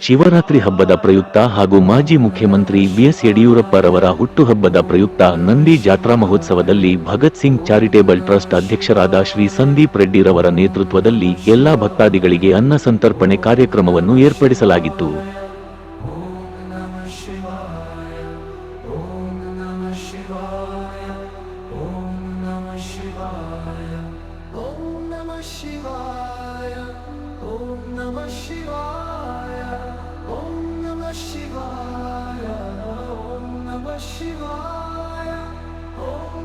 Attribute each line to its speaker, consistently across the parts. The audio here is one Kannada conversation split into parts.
Speaker 1: ಶಿವರಾತ್ರಿ ಹಬ್ಬದ ಪ್ರಯುಕ್ತ ಹಾಗೂ ಮಾಜಿ ಮುಖ್ಯಮಂತ್ರಿ ಬಿಎಸ್ ಯಡಿಯೂರಪ್ಪರವರ ಹುಟ್ಟುಹಬ್ಬದ ಪ್ರಯುಕ್ತ ನಂದಿ ಜಾತ್ರಾ ಮಹೋತ್ಸವದಲ್ಲಿ ಭಗತ್ ಸಿಂಗ್ ಚಾರಿಟೇಬಲ್ ಟ್ರಸ್ಟ್ ಅಧ್ಯಕ್ಷರಾದ ಶ್ರೀ ಸಂದೀಪ್ ರೆಡ್ಡಿರವರ ನೇತೃತ್ವದಲ್ಲಿ ಎಲ್ಲಾ ಭಕ್ತಾದಿಗಳಿಗೆ ಅನ್ನ ಸಂತರ್ಪಣೆ ಕಾರ್ಯಕ್ರಮವನ್ನು ಏರ್ಪಡಿಸಲಾಗಿತ್ತು
Speaker 2: Om Namah Shivaya. ॐ नम शिवां नम शिवा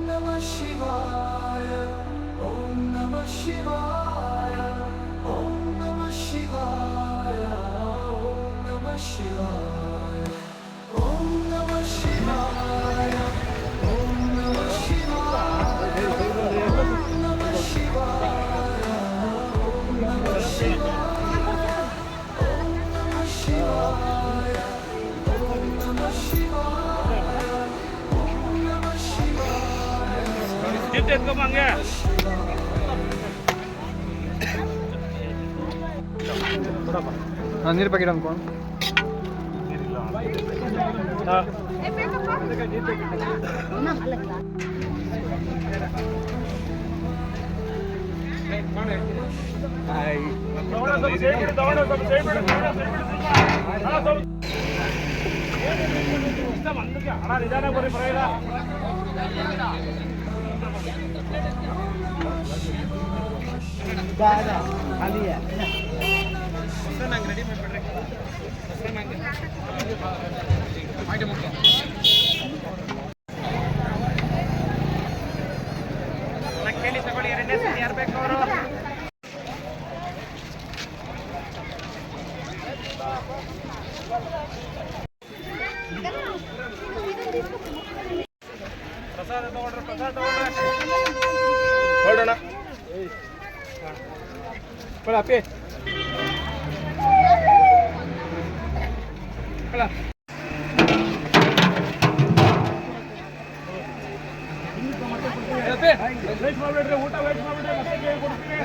Speaker 2: नम शिवाय ॐ नम शिवा ॐ नम शिवा नम शिवा नम शिवां नम श नम
Speaker 3: शिवा शि கிஃப்ட்
Speaker 4: எடுத்துக்கோமாங்க ನೀರು ಪ್ಯಾಕೆಟ್ ಅನ್ಕೊಂಡು
Speaker 3: ಅಣ್ಣ ನಿಧಾನ ಬರೀ ಬರೆಯಲ್ಲ ಕೇಳಿ ತಗೊಳ್ಳಿ ಎರಡನೇ ಸಲ ಯಾರು ಬೇಕು ಅವರು
Speaker 4: ಹೊರಡೋಣ. ಅಪ್ಪಿ.
Speaker 3: ವೇಟ್ ಮಾಡ್ಬೇಡ್ರಿ ಊಟ ವೇಟ್ ಮಾಡ್ಬೇಡ್ರಿ ಮತ್ತೆ ಕೇಳಿ ಕೊಡ್ತೀನಿ.